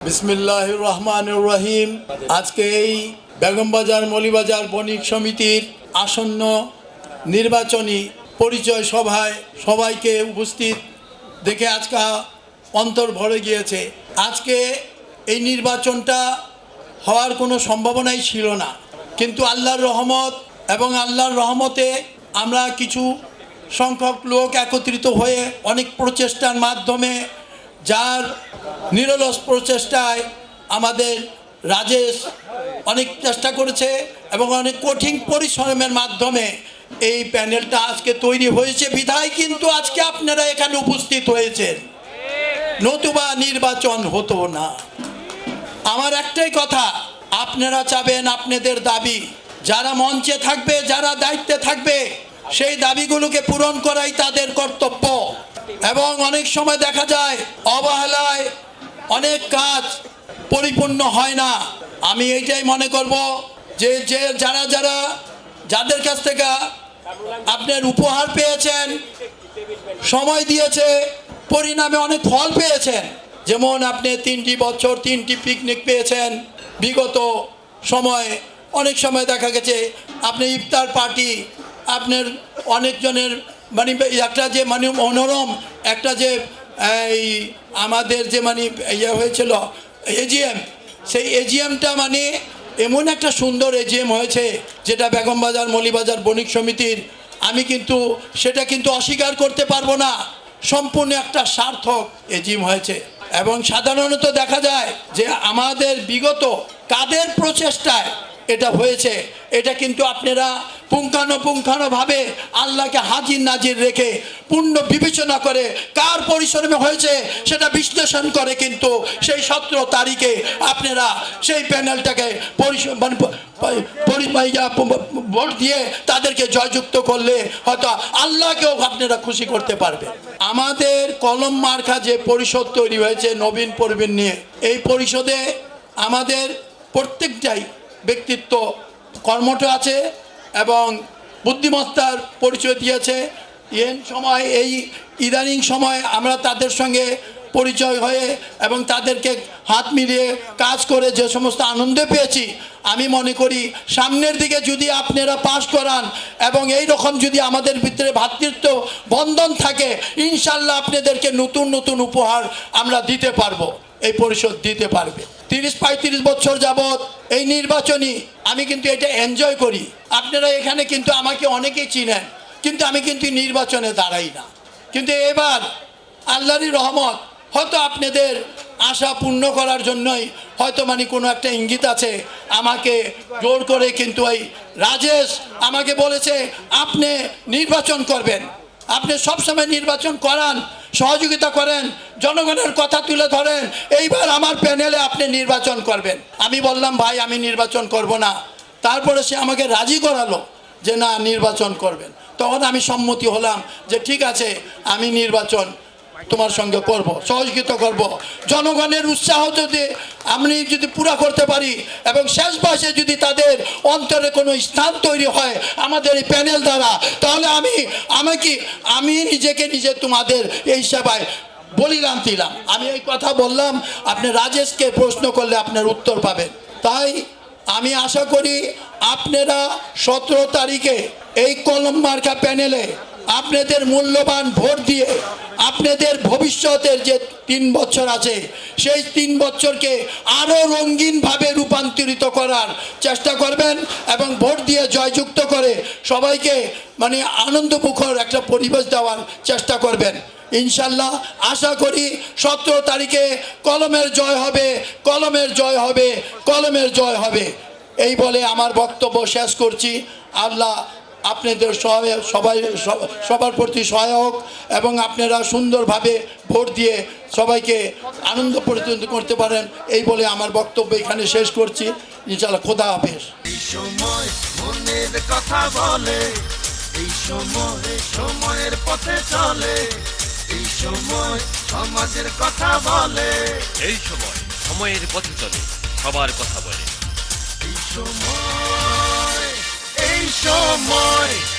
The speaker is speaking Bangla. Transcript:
বিসমিল্লাহ রহমান রহিম। আজকে এই বেগমবাজার, মলিবাজার বণিক সমিতির আসন্ন নির্বাচনী পরিচয় সভায় সবাইকে উপস্থিত দেখে আজকে অন্তর ভরে গিয়েছে। আজকে এই নির্বাচনটা হওয়ার কোনো সম্ভাবনাই ছিল না। কিন্তু আল্লাহর রহমত এবং আল্লাহর রহমতে আমরা কিছু সংখ্যক লোক একত্রিত হয়ে অনেক প্রচেষ্টার মাধ্যমে যার নিরলস প্রচেষ্টায় আমাদের রাজেশ অনেক চেষ্টা করেছে এবং অনেক কঠিন পরিশ্রমের মাধ্যমে এই প্যানেলটা আজকে তৈরি হয়েছে। বিধায় কিন্তু আজকে আপনারা এখানে উপস্থিত হয়েছেন। নতুবা নির্বাচন হতো না। আমার একটাই কথা, আপনারা চাবেন আপনাদের দাবি। যারা মঞ্চে থাকবে, যারা দায়িত্বে থাকবে, সেই দাবিগুলোকে পূরণ করাই তাদের কর্তব্য। এবং অনেক সময় দেখা যায় অবহেলায় অনেক কাজ পরিপূর্ণ হয় না। আমি এইটাই মনে করব যে যে যারা যারা যাদের কাছ থেকে আপনার উপহার পেয়েছেন, সময় দিয়েছে, পরিণামে অনেক ফল পেয়েছেন। যেমন আপনি তিনটি বছর তিনটি পিকনিক পেয়েছেন, বিগত সময়ে অনেক সময় দেখা গেছে, আপনি ইফতার পার্টি আপনার অনেকজনের মানে একটা যে মানে মনোরম, একটা যে, এই আমাদের যে মানে ইয়ে হয়েছিল এজিএম সেই এজিএমটা মানে এমন একটা সুন্দর এজিএম হয়েছে, যেটা বেগমবাজার মলিবাজার, বণিক সমিতির, আমি কিন্তু সেটা কিন্তু অস্বীকার করতে পারব না। সম্পূর্ণ একটা সার্থক এজিম হয়েছে। এবং সাধারণত দেখা যায় যে আমাদের বিগত কাদের প্রচেষ্টায় এটা হয়েছে, এটা কিন্তু আপনারা পুঙ্খানুপুঙ্খানুভাবে আল্লাহকে হাজির নাজির রেখে পূর্ণ বিবেচনা করে কার পরিশ্রমে হয়েছে সেটা বিশ্লেষণ করে কিন্তু সেই সতেরো তারিখে আপনারা সেই প্যানেলটাকে মানে ভোট দিয়ে তাদেরকে জয়যুক্ত করলে হয়তো আল্লাহকেও আপনারা খুশি করতে পারবে। আমাদের কলম মার্কা যে পরিষদ তৈরি হয়েছে নবীন প্রবীণ নিয়ে, এই পরিষদে আমাদের প্রত্যেকটাই ব্যক্তিত্ব কর্মঠ আছে এবং বুদ্ধিমত্তার পরিচয় দিয়েছে। এন সময়, এই ইদানিং সময় আমরা তাদের সঙ্গে পরিচয় হয়ে এবং তাদেরকে হাত মিলিয়ে কাজ করে যে সমস্ত আনন্দ পেয়েছি, আমি মনে করি সামনের দিকে যদি আপনারা পাশ করান এবং এই রকম যদি আমাদের ভিতরে ভ্রাতৃত্ব বন্ধন থাকে, ইনশাল্লাহ আপনাদেরকে নতুন নতুন উপহার আমরা দিতে পারব, এই পরিষদ দিতে পারবে। তিরিশ পঁয়ত্রিশ বছর যাবৎ এই নির্বাচনী আমি কিন্তু এটা এনজয় করি। আপনারা এখানে কিন্তু আমাকে অনেকেই চিনেন, কিন্তু আমি কিন্তু নির্বাচনে দাঁড়াই না। কিন্তু এবার আল্লাহরই রহমত, হয়তো আপনাদের আশা পূর্ণ করার জন্যই হয়তো মানে কোনো একটা ইঙ্গিত আছে, আমাকে জোর করে কিন্তু এই রাজেশ আমাকে বলেছে, আপনি নির্বাচন করবেন, আপনি সবসময় নির্বাচন করান সহযোগিতা করেন, জনগণের কথা তুলে ধরেন, এইবার আমার প্যানেলে আপনি নির্বাচন করবেন। আমি বললাম, ভাই, আমি নির্বাচন করব না। তারপরে সে আমাকে রাজি করালো যে, না, নির্বাচন করবেন। তখন আমি সম্মতি হলাম যে, ঠিক আছে, আমি নির্বাচন তোমার সঙ্গে করব, সহযোগিতা করব। জনগণের উৎসাহ যদি আমি যদি পুরা করতে পারি এবং শেষ বয়সে যদি তাদের অন্তরে কোনো স্থান তৈরি হয় আমাদের এই প্যানেল দ্বারা, তাহলে আমি আমাকে আমি নিজেকে নিজে তোমাদের এই সেবায় বলিলাম দিলাম। আমি এই কথা বললাম, আপনি রাজেশকে প্রশ্ন করলে আপনার উত্তর পাবেন। তাই আমি আশা করি আপনারা সতেরো তারিখে এই কলম মার্কা প্যানেলে আপনাদের মূল্যবান ভোট দিয়ে আপনাদের ভবিষ্যতের যে তিন বছর আছে, সেই তিন বছরকে আরও রঙিনভাবে রূপান্তরিত করার চেষ্টা করবেন এবং ভোট দিয়ে জয়যুক্ত করে সবাইকে মানে আনন্দমুখর একটা পরিবেশ দেওয়ার চেষ্টা করবেন। ইনশাল্লাহ আশা করি সতেরো তারিখে কলমের জয় হবে, কলমের জয় হবে, কলমের জয় হবে। এই বলে আমার বক্তব্য শেষ করছি। আল্লাহ আপনাদের সহায় সবাই সব- সবার প্রতি সহায়ক এবং আপনারা সুন্দরভাবে ভোট দিয়ে সবাইকে আনন্দ পরিচালিত করতে পারেন এই বলে আমার বক্তব্য এখানে শেষ করছি। ইনশাল্লাহ খোদা হাফেজ। এই সময় মনের কথা বলে এই সময় সময়ের পথে চলে এই সময় সমাজের কথা বলে। এই সময় সময়ের পথে চলে সবার কথা বলে। এই সময় সময়